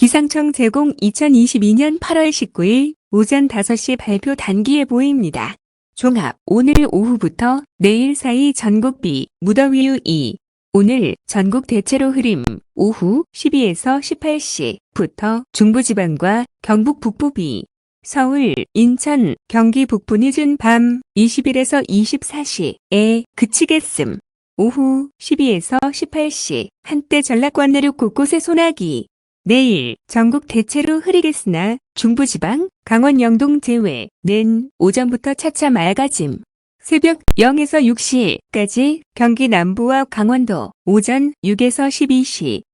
기상청 제공 2022년 8월 19일 오전 5시 발표 단기 예보입니다. 종합 오늘 오후부터 내일 사이 전국 비 무더위 2 오늘 전국 대체로 흐림 오후 12에서 18시부터 중부지방과 경북 북부 비 서울, 인천, 경기 북부 늦은 밤 20일에서 24시에 그치겠음. 오후 12에서 18시 한때 전라권 내륙 곳곳에 소나기. 내일 전국 대체로 흐리겠으나 중부지방, 강원 영동 제외는 오전부터 차차 맑아짐. 새벽 0에서 6시까지 경기 남부와 강원도, 오전 6에서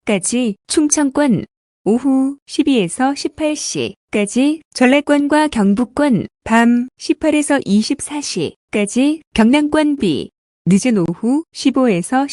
12시까지 충청권, 오후 12에서 18시까지 전라권과 경북권, 밤 18에서 24시까지 경남권 비, 늦은 오후 15에서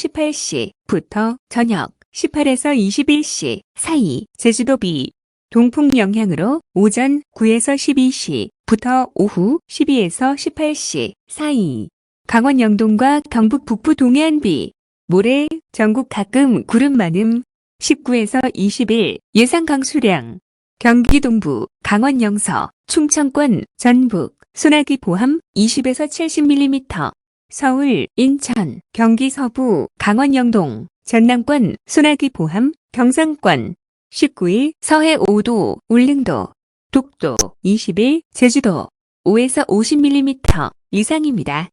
18시부터 저녁 18에서 21시 사이 제주도 비, 동풍 영향으로 오전 9에서 12시부터 오후 12에서 18시 사이 강원 영동과 경북 북부 동해안 비, 모레 전국 가끔 구름 많음 19에서 20일 예상 강수량 경기 동부, 강원 영서, 충청권, 전북, 소나기 포함 20에서 70mm 서울, 인천, 경기 서부, 강원 영동, 전남권, 소나기 포함, 경상권 19일 서해 5도, 울릉도, 독도 20일 제주도 5에서 50mm 이상입니다.